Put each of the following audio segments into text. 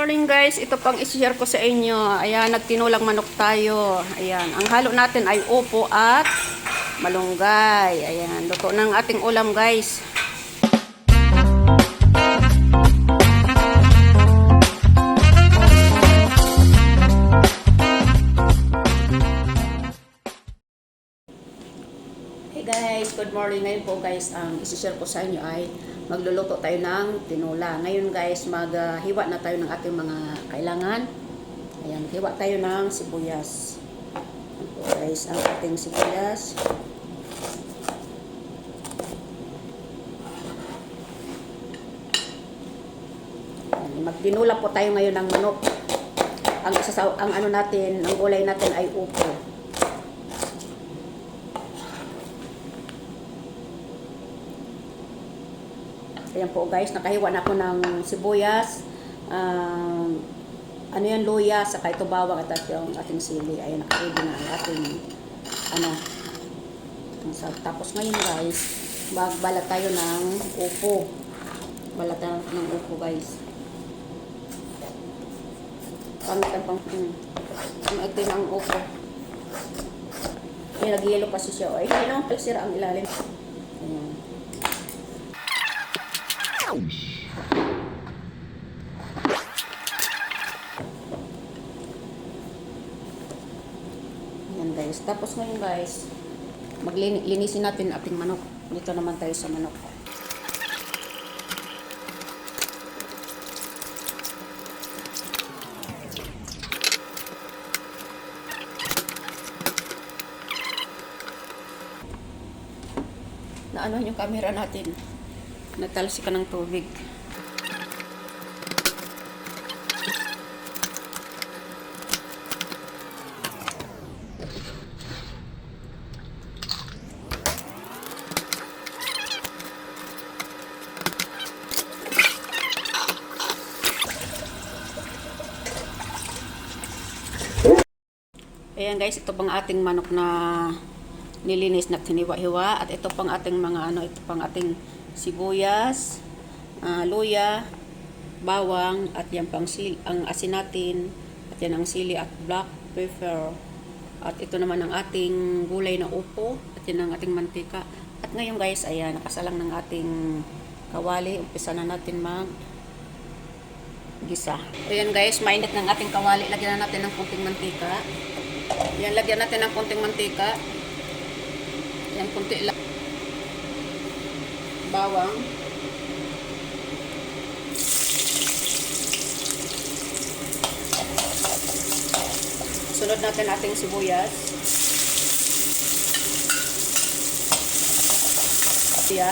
morning guys. Ito pang isi-share ko sa inyo. Ayan, nagtinulang manok tayo. Ayan, ang halo natin ay upo at malunggay. Ayan, luto ng ating ulam guys. Good morning. Ngayon po guys, ang isi-share ko sa inyo ay magluluto tayo ng tinola. Ngayon guys, maghiwa na tayo ng ating mga kailangan. Ayan, hiwa tayo ng sibuyas. Ayan po guys, ang ating sibuyas. Magtinula po tayo ngayon ng manok. Ang, ang ano natin, ang gulay natin ay upo. Ayan po guys, nakahiwa na ako ng sibuyas, um, ano yan, luya, saka ito bawang at yung ating sili. Ayan, nakaready na ang ating, ano, ang tapos ngayon guys, magbalat tayo ng upo. Balat tayo ng upo guys. Pangit ang pang, hmm. Ang ito ng upo. Ayan, nag-yellow kasi siya. Ay, hindi naman pala sira ang ilalim. Ayan. Yan guys. Tapos ngayon guys, maglinisin natin ating manok. Dito naman tayo sa manok. Na ano yung camera natin. Natalsi ka ng tubig. Ayan guys, ito pang ating manok na nilinis na hiniwa-hiwa at ito pang ating mga ano, ito pang ating sibuyas, ah, luya, bawang at yan pang sil ang asin natin at yan ang sili at black pepper. At ito naman ang ating gulay na upo at yan ang ating mantika. At ngayon guys ayan nakasalang ng ating kawali. Umpisa na natin mag gisa ayan guys mainit ng ating kawali. Lagyan na natin ng kunting mantika. Yan, lagyan natin ng konting mantika. Yan, konti lang. Bawang. Sunod natin ating sibuyas. Siya.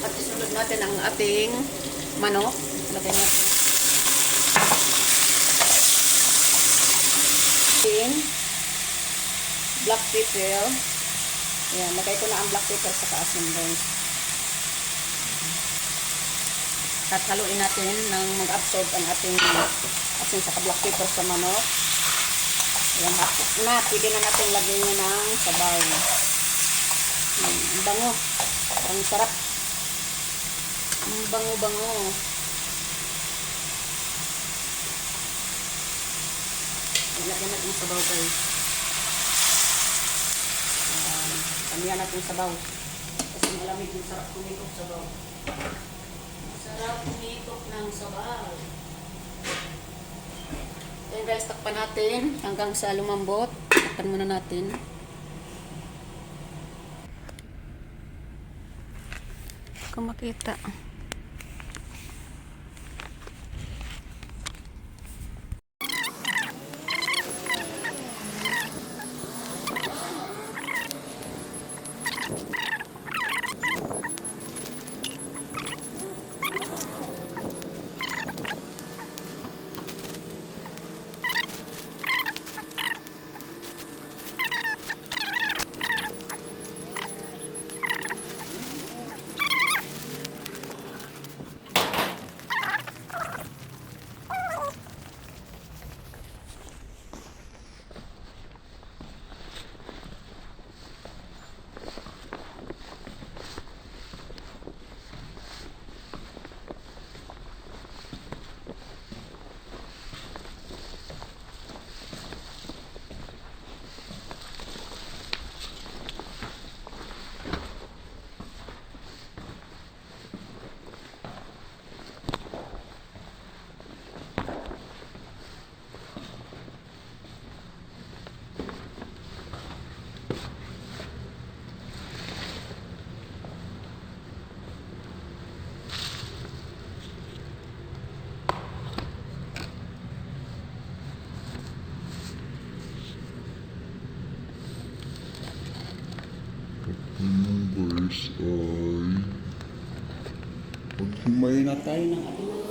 At isunod natin ang ating manok. Lagyan natin. asin, black pepper. Ayan, lagay ko na ang black pepper sa asin guys. At haluin natin nang mag-absorb ang ating asin sa black pepper sa manok. Ayan, hapos na. Pwede na natin lagyan niya ng sabaw. Hmm, ang bango. Ang sarap. Ang bango-bango. Lagyan natin sabaw guys. Um, Kamihan natin yung sabaw. Kasi malamig yung sarap kumitok sabaw. Sarap kumitok ng sabaw. Then guys, takpan natin hanggang sa lumambot. Takpan muna natin. Kung makita. Maghimayin na tayo ng ating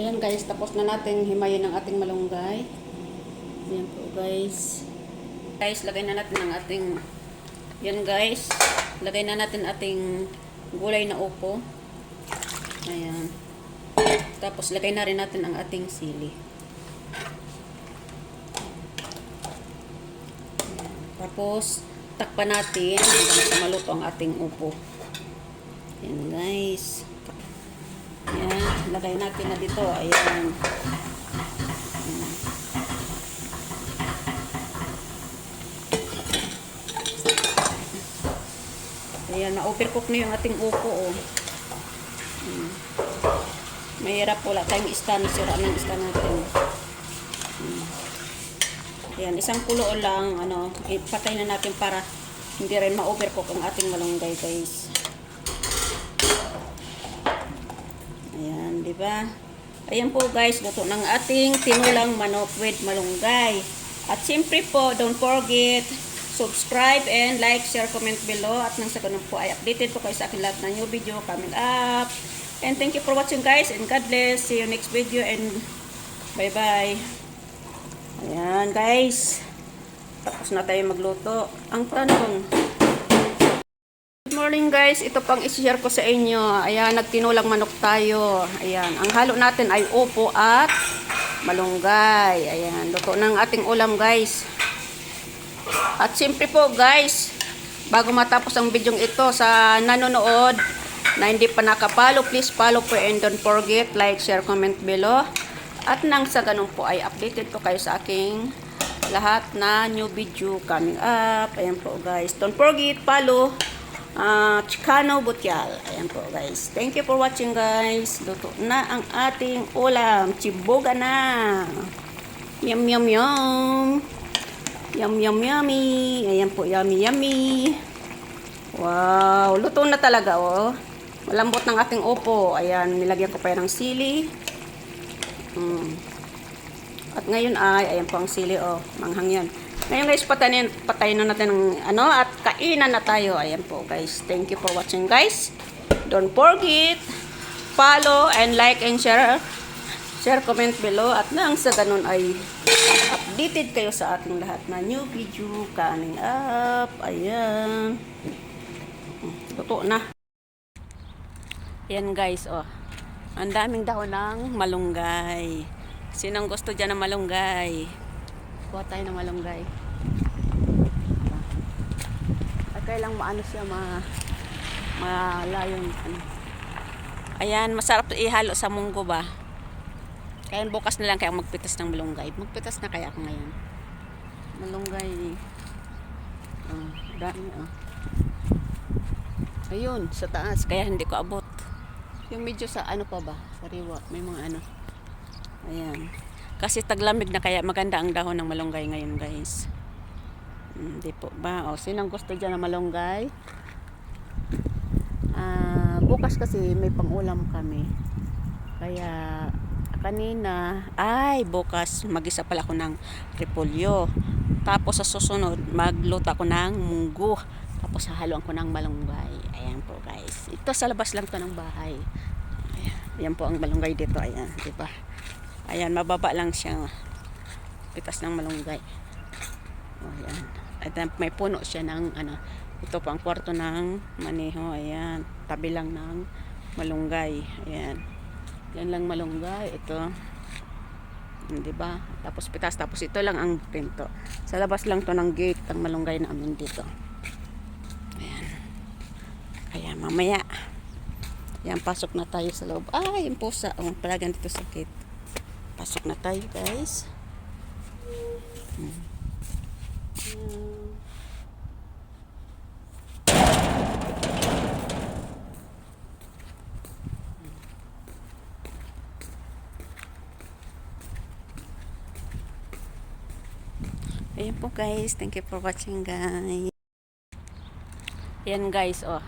Ayan guys, tapos na natin himayin ang ating malunggay. Ayan po guys. Guys, lagay na natin ang ating yan guys. Lagay na natin ating gulay na upo. Ayan. Tapos lagay na rin natin ang ating sili. Ayan. Tapos takpan natin hanggang sa maluto ang ating upo. Ayan guys. Ayan, lagay natin na dito. Ayan. Ayan. Na-overcook na yung ating upo, oh. Ayan. Mahirap wala tayong stand. Sira ng stand natin. Ayan. Ayan, isang kulo lang, ano, ipatay na natin para hindi rin ma-overcook ang ating malunggay, guys. Ayan, di ba? Ayan po guys, luto ng ating tinulang manok with malunggay. At siyempre po, don't forget, subscribe and like, share, comment below. At nang sa ganun po ay updated po kayo sa akin lahat ng new video coming up. And thank you for watching guys and God bless. See you next video and bye-bye. Ayan guys. Tapos na tayo magluto. Ang tanong, morning guys, ito pang isi-share ko sa inyo. Ayan, nagtinulang manok tayo. Ayan, ang halo natin ay upo at malunggay. Ayan, luto ng ating ulam guys. At siyempre po guys, bago matapos ang video ito sa nanonood na hindi pa nakapalo, please follow po and don't forget like, share, comment below. At nang sa ganun po ay updated po kayo sa aking lahat na new video coming up. Ayan po guys. Don't forget, follow ah Chicano Butyal. Ayan po guys. Thank you for watching guys. Luto na ang ating ulam. Chiboga na. Yum yum yum. Yum yum yummy. Ayan po yummy yummy. Wow. Luto na talaga oh. Malambot ng ating upo. Ayan. Nilagyan ko pa ng sili. Mm. At ngayon ay, ayan po ang sili oh. Manghang yan. Ngayon guys, patayin, patayin na natin ng ano at kainan na tayo. Ayan po guys. Thank you for watching guys. Don't forget, follow and like and share. Share, comment below. At nang sa ganun ay updated kayo sa ating lahat na new video coming up. Ayan. Totoo na. Ayan guys, oh. Ang daming dahon ng malunggay. Sinong gusto dyan ng malunggay? Kuha tayo ng malunggay. At kailang maano siya, ma malayo yung ano. Ayan, masarap ihalo sa munggo ba? Kaya bukas na lang kaya magpitas ng malunggay. Magpitas na kaya ako ngayon. Malunggay. Oh, dami oh. Ayun, sa taas. Kaya hindi ko abot. Yung medyo sa ano pa ba? Sariwa. May mga ano. Ayan. Kasi taglamig na kaya maganda ang dahon ng malunggay ngayon guys. Hindi po ba? O, sinong gusto dyan ng malunggay? Ah, bukas kasi may pangulam kami. Kaya kanina, ay bukas magisa pala ako ng repolyo. Tapos sa susunod, magluto ako ng munggo. Tapos hahaluan ko ng malunggay. Ayan po guys. Ito sa labas lang to ng bahay. Ayan, ayan po ang malunggay dito. Ayan, di ba? Ayan, mababa lang siya. Pitas ng malunggay. Ayan. At may puno siya ng ano, Ito po ang kwarto ng maneho. Ayan. Tabi lang ng malunggay. Ayan. Yan lang malunggay. Ito. Hmm, Di ba? Tapos pitas. Tapos ito lang ang pinto. Sa labas lang to ng gate ang malunggay namin dito. Ayan. Kaya mamaya. Yan, pasok na tayo sa loob. Ay, yung pusa. Oh, palagan dito sa gate. Pasok na tayo, guys. Hmm. Hmm. Ayan po guys. Thank you for watching guys. Ayan guys, oh.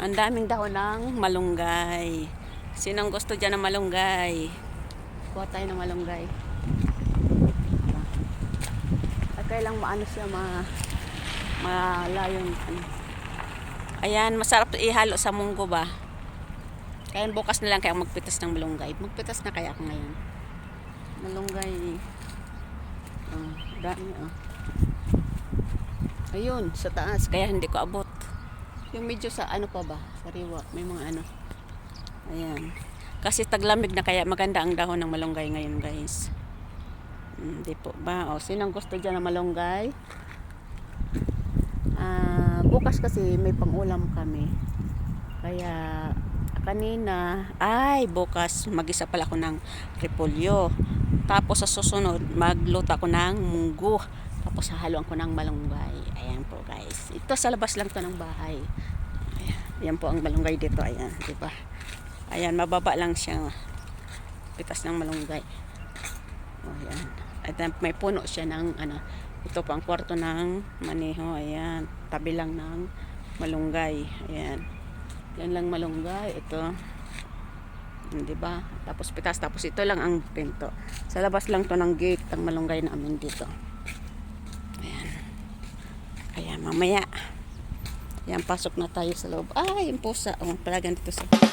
Ang daming dahon ng malunggay. Sinong gusto dyan ng malunggay? Kuha tayo ng malunggay. At kailang maano siya, ma malayon. Ano. Ayan, masarap ihalo sa munggo ba? Kaya bukas na lang kaya magpitas ng malunggay. Magpitas na kaya ako ngayon. Malunggay. Oh, dami oh. Ayun, sa taas. Kaya hindi ko abot. Yung medyo sa ano pa ba? Sariwa. May mga ano. Ayan. Kasi taglamig na kaya maganda ang dahon ng malunggay ngayon guys. Hindi po ba? O, sinong gusto dyan ng malunggay? Ah, bukas kasi may pangulam kami. Kaya kanina, ay bukas magisa pala ako ng repolyo. Tapos sa susunod, magluto ako ng munggo. Tapos hahaluan ko ng malunggay. Ayan po guys. Ito sa labas lang to ng bahay. Ayan, Ayan po ang malunggay dito. Ayan, di ba? Ayan, mababa lang siya. Pitas ng malunggay. O, ayan. At may puno siya ng ano. Ito po ang kwarto ng maneho. Ayan. Tabi lang ng malunggay. Ayan. Yan lang malunggay. Ito. Di ba? Tapos pitas. Tapos ito lang ang pinto. Sa labas lang to ng gate ang malunggay namin dito. Mamaya. Yan, pasok na tayo sa loob. Ay, yung pusa. Oh, palagan dito sa...